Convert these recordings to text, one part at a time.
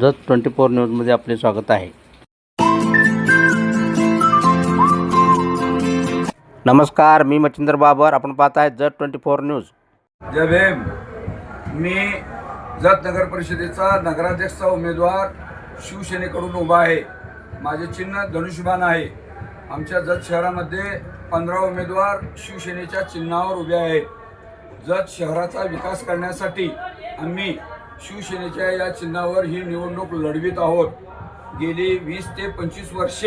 Jat twenty four न्यूजमध्ये आपले स्वागत आहे. नमस्कार मी मच्छिंद्र बाबर. आपण पाहत आहे Jat twenty four news. Jai Bhim. मी जत नगर परिषदेचा नगराध्यक्षचा उमेदवार शिवसेनेकडून उभा आहे. माझे चिन्ह धनुष्यबाण आहे. आमच्या जत शहरामध्ये पंधरा उमेदवार शिवसेनेच्या चिन्हावर उभे आहेत. जत शहराचा विकास करण्यासाठी आम्ही शिवसेनेच्या या चिन्हावर ही निवडणूक लढवित आहोत. गेली वीस ते पंचवीस वर्ष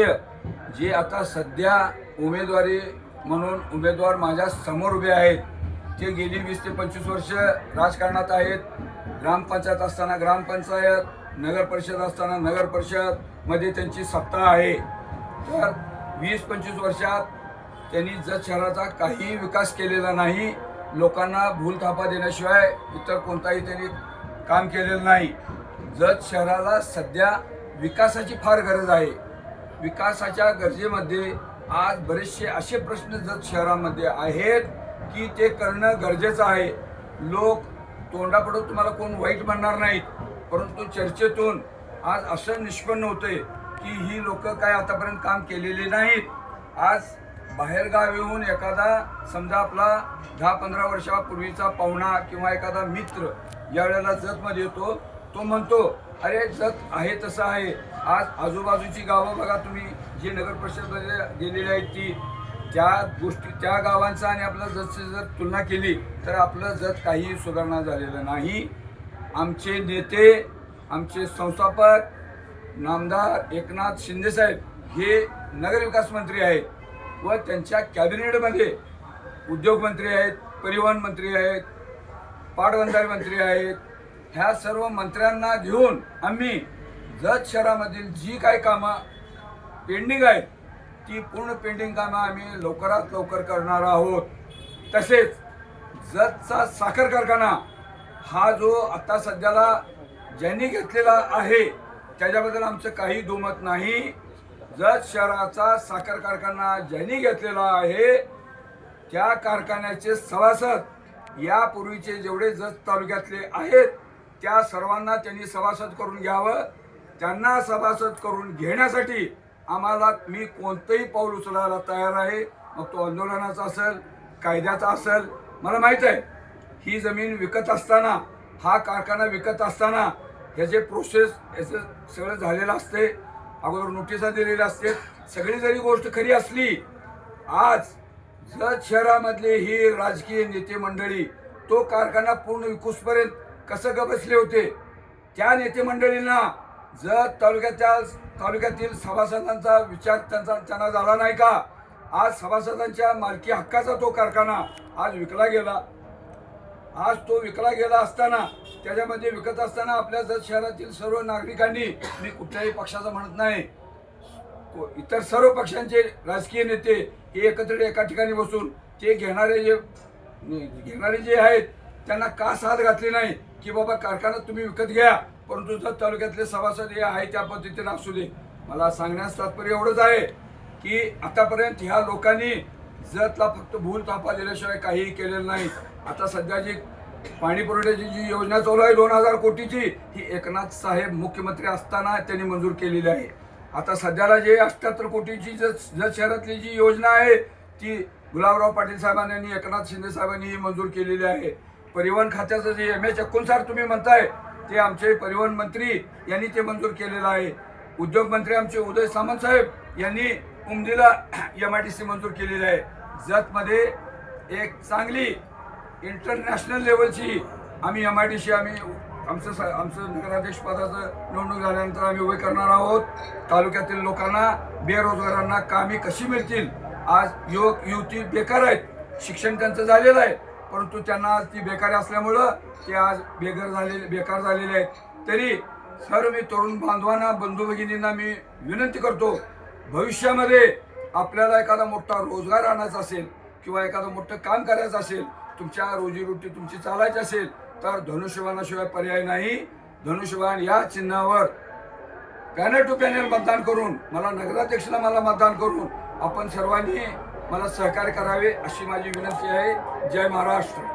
जे आता सध्या उमेदवारी म्हणून उमेदवार माझ्यासमोर उभे आहेत. ते गेली वीस ते पंचवीस वर्ष राजकारणात आहेत. ग्रामपंचायत असताना ग्रामपंचायत नगर परिषद असताना नगर परिषदमध्ये त्यांची सत्ता आहे. तर वीस पंचवीस वर्षात त्यांनी जत शहराचा काही विकास केलेला नाही. लोकांना भूलथापा देण्याशिवाय इतर कोणताही त्यांनी काम केलेलं नाही. जत शहराला सध्या विकासाची फार गरज आहे. विकासाच्या गरजेमध्ये आज बरेचसे असे प्रश्न जत शहरामध्ये आहेत की ते करणं गरजेचं आहे. लोक तोंडापडून तुम्हाला कोण वाईट म्हणणार नाहीत परंतु चर्चेतून आज असं निष्पन्न होते की ही लोक काय आतापर्यंत काम केलेले नाहीत. आज बाहेरगाव येऊन एखादा समजा आपला दहा पंधरा वर्षापूर्वीचा पाहुणा किंवा एखादा मित्र ज्या वेळेला जतमध्ये येतो. तो म्हणतो अरे जत आहे तसं आहे. आज आजूबाजूची गावं बघा तुम्ही. जे नगर परिषदमध्ये गेलेली आहेत ती. त्या गोष्टी त्या गावांचा आणि आपलं जतची जर तुलना केली तर आपलं जत काही सुधारणा झालेलं नाही. आमचे नेते आमचे संस्थापक नामदार एकनाथ शिंदेसाहेब हे नगरविकास मंत्री आहेत व त्यांच्या कॅबिनेटमध्ये उद्योगमंत्री आहेत परिवहन मंत्री आहेत पाटबंधारे मंत्री आहेत. ह्या सर्व मंत्र्यांना घेऊन आम्ही जत शहरामधील जी काही कामं पेंडिंग आहेत ती पूर्ण पेंडिंग कामं आम्ही लवकरात लवकर करणार आहोत. तसेच जतचा साखर कारखाना हा जो आता सध्याला ज्यांनी घेतलेला आहे त्याच्याबद्दल आमचं काही दुमत नाही. जत शहराचा साखर कारखाना ज्यांनी घेतलेला आहे त्या कारखान्याचे सभासद यापूर्वीचे जेवढे जत तालुक्यातले आहेत त्या सर्वांना त्यांनी सभासद करून घ्यावं. त्यांना सभासद करून घेण्यासाठी आम्हाला मी कोणतंही पाऊल उचलायला तयार आहे. मग तो आंदोलनाचा असेल कायद्याचा असेल मला माहीत आहे. ही जमीन विकत असताना हा कारखाना विकत असताना ह्याचे प्रोसेस याचं सगळं झालेलं असते अगोदर नोटिसा दिलेल्या असते सगळी जरी गोष्ट खरी असली आज जत शहरामधले ही राजकीय नेते मंडळी तो कारखाना पूर्ण विकूसपर्यंत कसं ग बसले होते? त्या नेते मंडळींना जत तालुक्याच्या तालुक्यातील सभासदांचा विचार त्यांचा त्यांना झाला नाही का? आज सभासदांच्या मालकी हक्काचा तो कारखाना आज विकला गेला. आज तो विकला गेला असताना त्याच्यामध्ये विकत असताना आपल्या जत शहरातील सर्व नागरिकांनी मी कुठल्याही पक्षाचं म्हणत नाही इतर सर्व पक्षांचे राजकीय नेते हे एकत्र एका ठिकाणी बसून ते घेणारे जे घेणारे जे आहेत त्यांना का साथ घातली नाही की बाबा कारखाना तुम्ही विकत घ्या परंतु जर तालुक्यातले सभासद हे आहे त्या पद्धतीने असू दे. मला सांगण्यास तात्पर्य एवढंच आहे की आतापर्यंत ह्या लोकांनी जतला फक्त भूल तापा दिल्याशिवाय काहीही केलेलं नाही. आता सध्या जी पाणी पुरवठ्याची जी योजना चालू आहे दोन हजार कोटीची ही एकनाथ साहेब मुख्यमंत्री असताना त्यांनी मंजूर केलेली आहे. आता सध्याला जे अठ्याहत्तर कोटीची जत जत शहरातली जी योजना आहे ती गुलाबराव पाटील साहेबांनी आणि एकनाथ शिंदे साहेबांनीही मंजूर केलेली आहे. परिवहन खात्याचं जे एम एच एकोणसाठ तुम्ही म्हणताय ते आमचे परिवहन मंत्री यांनी ते मंजूर केलेलं आहे. उद्योगमंत्री आमचे उदय सामंत साहेब यांनी उमदीला एम आय डी सी मंजूर केलेली आहे. जतमध्ये एक चांगली इंटरनॅशनल लेवलची आम्ही एम आय डी सी आम्ही आमचं स आमचं नगराध्यक्षपदाचं निवडणूक झाल्यानंतर आम्ही उभे करणार आहोत. तालुक्यातील लोकांना बेरोजगारांना कामे कशी मिळतील? आज युवक युवती बेकार आहेत. शिक्षण त्यांचं झालेलं आहे. परंतु त्यांना आज ती बेकारी असल्यामुळं ते आज बेघर झालेले बेकार झालेले आहेत. तरी सर्व मी तरुण बांधवांना बंधू भगिनींना मी विनंती करतो भविष्यामध्ये आपल्याला एखादा मोठा रोजगार आणायचा असेल किंवा एखादं मोठं काम करायचं असेल तुमच्या रोजीरोटी तुमची चालायची असेल तर धनुष्यबाणाशिवाय पर्याय नाही. धनुष्यबाण या चिन्हावर पॅनल टू पॅनल मतदान करून मला नगराध्यक्षला मला मतदान करून आपण सर्वांनी मला सहकार्य करावे अशी माझी विनंती आहे. जय महाराष्ट्र.